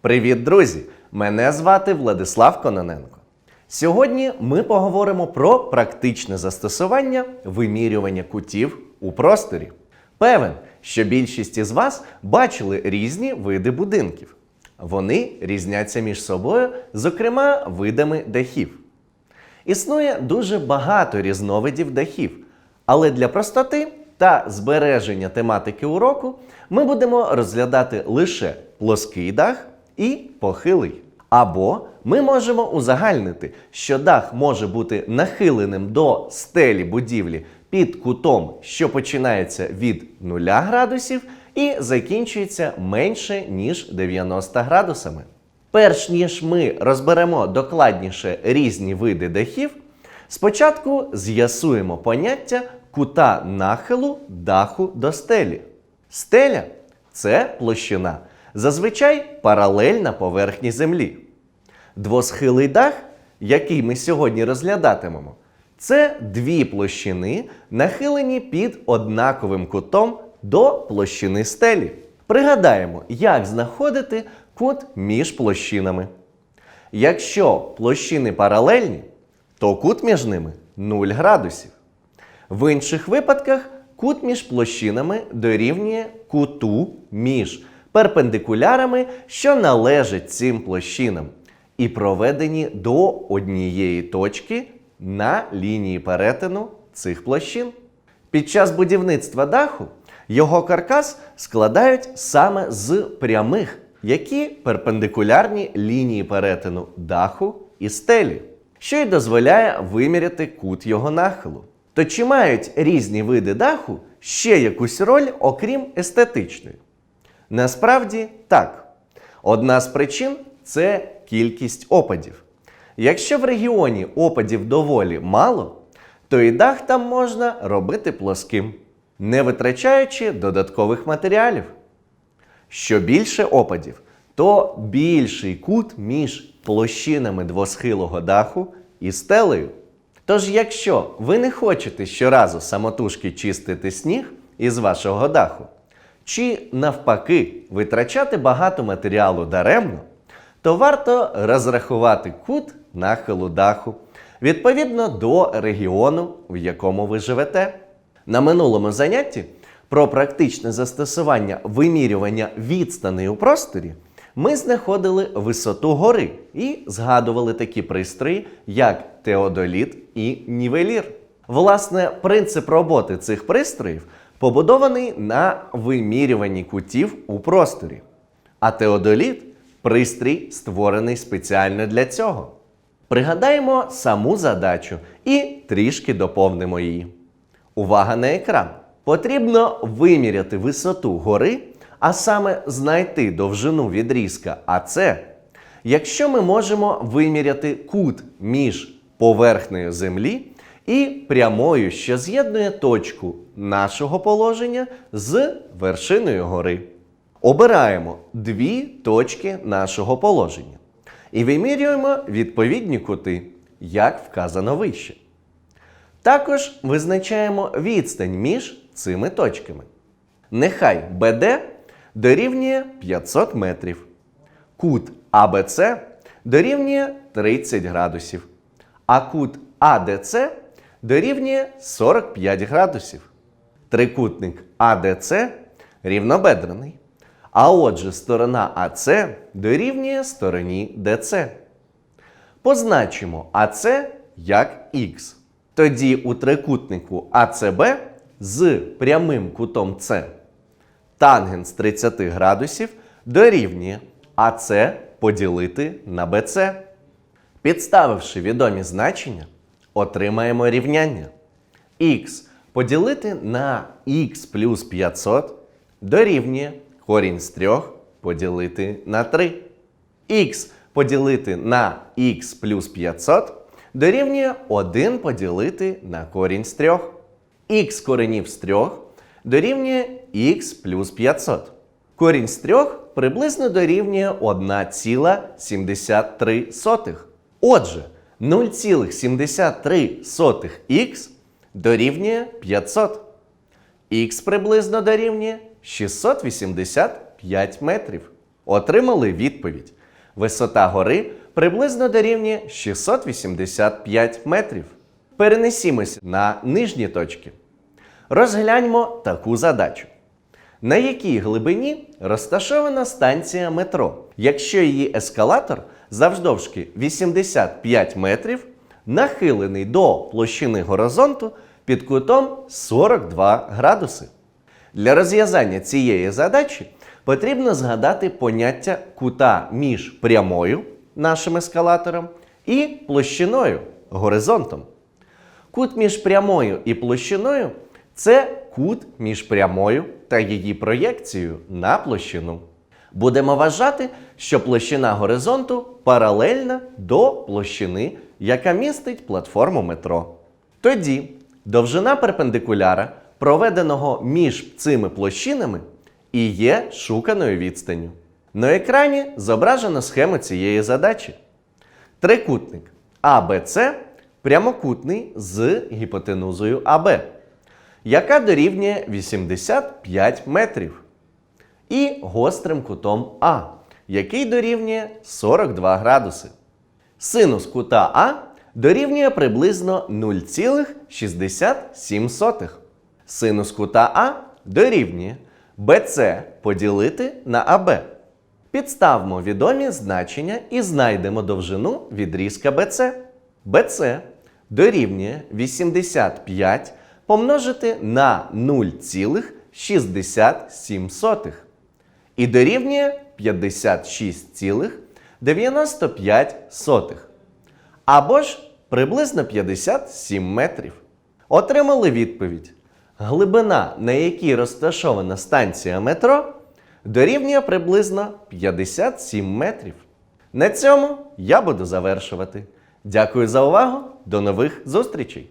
Привіт, друзі! Мене звати Владислав Кононенко. Сьогодні ми поговоримо про практичне застосування вимірювання кутів у просторі. Певен, що більшість із вас бачили різні види будинків. Вони різняться між собою, зокрема, видами дахів. Існує дуже багато різновидів дахів, але для простоти та збереження тематики уроку ми будемо розглядати лише плоский дах і похилий. Або ми можемо узагальнити, що дах може бути нахиленим до стелі будівлі під кутом, що починається від 0 градусів і закінчується менше ніж 90 градусами. Перш ніж ми розберемо докладніше різні види дахів, спочатку з'ясуємо поняття кута нахилу даху до стелі. Стеля це площина, зазвичай паралельна поверхні землі. Двосхилий дах, який ми сьогодні розглядатимемо, це дві площини, нахилені під однаковим кутом до площини стелі. Пригадаємо, як знаходити кут між площинами. Якщо площини паралельні, то кут між ними 0 градусів. В інших випадках кут між площинами дорівнює куту між перпендикулярами, що належать цим площинам, і проведені до однієї точки на лінії перетину цих площин. Під час будівництва даху його каркас складають саме з прямих, які перпендикулярні лінії перетину даху і стелі, що й дозволяє виміряти кут його нахилу. То чи мають різні види даху ще якусь роль, окрім естетичної? Насправді так. Одна з причин це кількість опадів. Якщо в регіоні опадів доволі мало, то і дах там можна робити плоским, не витрачаючи додаткових матеріалів. Що більше опадів, то більший кут між площинами двосхилого даху і стелею. Тож, якщо ви не хочете щоразу самотужки чистити сніг із вашого даху, чи навпаки витрачати багато матеріалу даремно, то варто розрахувати кут нахилу даху відповідно до регіону, в якому ви живете. На минулому занятті про практичне застосування вимірювання відстаней у просторі ми знаходили висоту гори і згадували такі пристрої, як теодоліт і нівелір. Власне, принцип роботи цих пристроїв побудований на вимірюванні кутів у просторі. А теодоліт пристрій створений спеціально для цього. Пригадаємо саму задачу і трішки доповнимо її. Увага на екран! Потрібно виміряти висоту гори, а саме знайти довжину відрізка АЦ, якщо ми можемо виміряти кут між поверхнею землі і прямою, що з'єднує точку нашого положення з вершиною гори. Обираємо дві точки нашого положення і вимірюємо відповідні кути, як вказано вище. Також визначаємо відстань між цими точками. Нехай BD дорівнює 500 метрів. Кут ABC дорівнює 30 градусів, а кут ADC дорівнює 45 градусів. Трикутник ADC рівнобедрений. А отже, сторона АС дорівнює стороні ДЦ. Позначимо АС як Х. Тоді у трикутнику АЦБ з прямим кутом С тангенс 30 градусів дорівнює АС поділити на БЦ. Підставивши відомі значення, отримаємо рівняння. Х поділити на х плюс 500 дорівнює корінь з 3 поділити на 3. Х поділити на х плюс 500 дорівнює 1 поділити на корінь з 3. Х коренів з 3 дорівнює х плюс 500. Корінь з 3 приблизно дорівнює 1,73. Отже, 0,73х дорівнює 500. Х приблизно дорівнює 685 метрів. Отримали відповідь. Висота гори приблизно дорівнює 685 метрів. Перенесімося на нижні точки. Розгляньмо таку задачу. На якій глибині розташована станція метро, якщо її ескалатор завдовжки 85 метрів, нахилений до площини горизонту під кутом 42 градуси. Для розв'язання цієї задачі потрібно згадати поняття кута між прямою нашим ескалатором і площиною горизонтом. Кут між прямою і площиною це кут між прямою та її проєкцією на площину. Будемо вважати, що площина горизонту паралельна до площини, яка містить платформу метро. Тоді довжина перпендикуляра, проведеного між цими площинами, і є шуканою відстанню. На екрані зображено схему цієї задачі. Трикутник АБЦ прямокутний з гіпотенузою АБ, яка дорівнює 85 метрів, і гострим кутом А, який дорівнює 42 градуси. Синус кута А дорівнює приблизно 0,67. Синус кута А дорівнює BC поділити на АБ. Підставмо відомі значення і знайдемо довжину відрізка BC. BC дорівнює 85 помножити на 0,67 і дорівнює 56,95 або ж приблизно 57 метрів. Отримали відповідь. Глибина, на якій розташована станція метро, дорівнює приблизно 57 метрів. На цьому я буду завершувати. Дякую за увагу. До нових зустрічей!